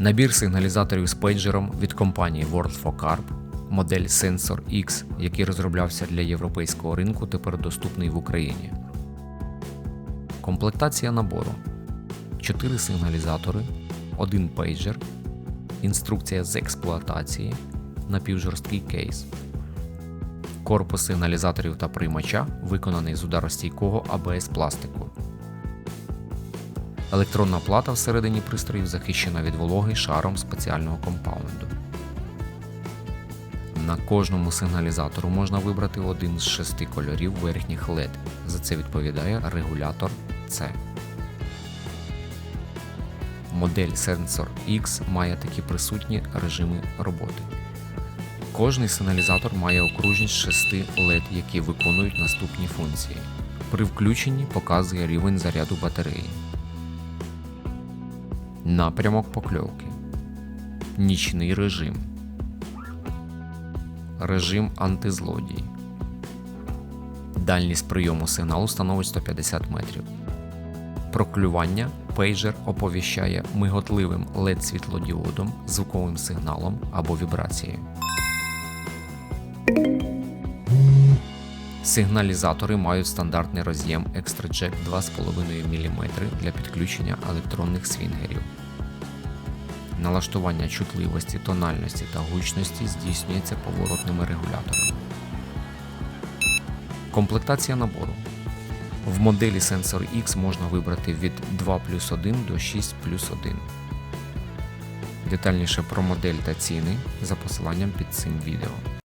Набір сигналізаторів з пейджером від компанії World for Carb, модель Sensor X, який розроблявся для європейського ринку, тепер доступний в Україні. Комплектація набору: 4 сигналізатори, 1 пейджер, інструкція з експлуатації, напівжорсткий кейс. Корпус сигналізаторів та приймача виконаний з ударостійкого АБС пластику. Електронна плата всередині пристроїв захищена від вологи шаром спеціального компаунду. На кожному сигналізатору можна вибрати один з шести кольорів верхніх LED. За це відповідає регулятор C. Модель Sensor X має такі присутні режими роботи. Кожний сигналізатор має окружність 6 LED, які виконують наступні функції. При включенні показує рівень заряду батареї. Напрямок покльовки. Нічний режим. Режим антизлодій. Дальність прийому сигналу становить 150 метрів. Проклювання пейджер оповіщає миготливим LED світлодіодом, звуковим сигналом або вібрацією. Сигналізатори мають стандартний роз'єм ExtraJack 2,5 мм для підключення електронних свінгерів. Налаштування чутливості, тональності та гучності здійснюється поворотними регуляторами. Комплектація набору. В моделі Sensor X можна вибрати від 2 плюс 1 до 6 плюс 1. Детальніше про модель та ціни за посиланням під цим відео.